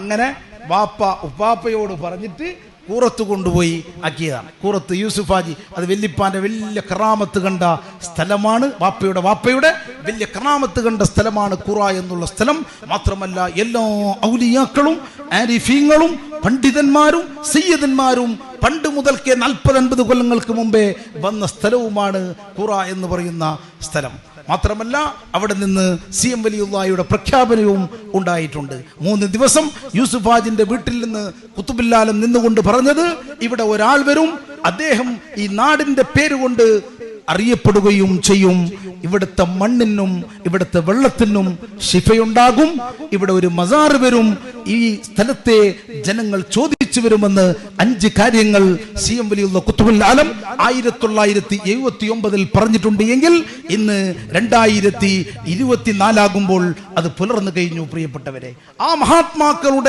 അങ്ങനെ വാപ്പ ഉപ്പാപ്പയോട് പറഞ്ഞിട്ട് കൂറത്ത് കൊണ്ടുപോയി ആക്കിയതാണ് കൂറത്ത് യൂസുഫാജി അത് വെല്ലിപ്പാന്റെ വലിയ കറാമത്ത് കണ്ട സ്ഥലമാണ് വാപ്പയുടെ വാപ്പയുടെ വലിയ കറാമത്ത് കണ്ട സ്ഥലമാണ് കുറ എന്നുള്ള സ്ഥലം. മാത്രമല്ല എല്ലാ ഔലിയാക്കളും ആരിഫീങ്ങളും പണ്ഡിതന്മാരും സയ്യദന്മാരും പണ്ട് മുതൽക്കേ നാൽപ്പത് അൻപത് കൊല്ലങ്ങൾക്ക് മുമ്പേ വന്ന സ്ഥലവുമാണ് കുറ എന്ന് പറയുന്ന സ്ഥലം. മാത്രമല്ല അവിടെ നിന്ന് സി എം വലിയുള്ളായുടെ പ്രഖ്യാപനവും ഉണ്ടായിട്ടുണ്ട്. മൂന്ന് ദിവസം യൂസുഫ് ഹാജിന്റെ വീട്ടിൽ നിന്ന് കുത്തുബില്ലാലം നിന്നുകൊണ്ട് പറഞ്ഞത് ഇവിടെ ഒരാൾ വരും അദ്ദേഹം ഈ നാടിന്റെ പേരുകൊണ്ട് അറിയപ്പെടുകയും ചെയ്യും. ഇവിടുത്തെ മണ്ണിനും ഇവിടുത്തെ വെള്ളത്തിനും ശിഫയുണ്ടാകും. ഇവിടെ ഒരു മസാർ വരും ഈ സ്ഥലത്തെ ജനങ്ങൾ ചോദിച്ചു വരുമെന്ന് അഞ്ച് കാര്യങ്ങൾ സി എം വലിയുള്ള കുത്തുബുൽ ആലം ആയിരത്തി തൊള്ളായിരത്തി എഴുപത്തി ഒമ്പതിൽ പറഞ്ഞിട്ടുണ്ട് എങ്കിൽ ഇന്ന് രണ്ടായിരത്തി ഇരുപത്തിനാലാകുമ്പോൾ അത് പുലർന്നു കഴിഞ്ഞു പ്രിയപ്പെട്ടവരെ. ആ മഹാത്മാക്കളുടെ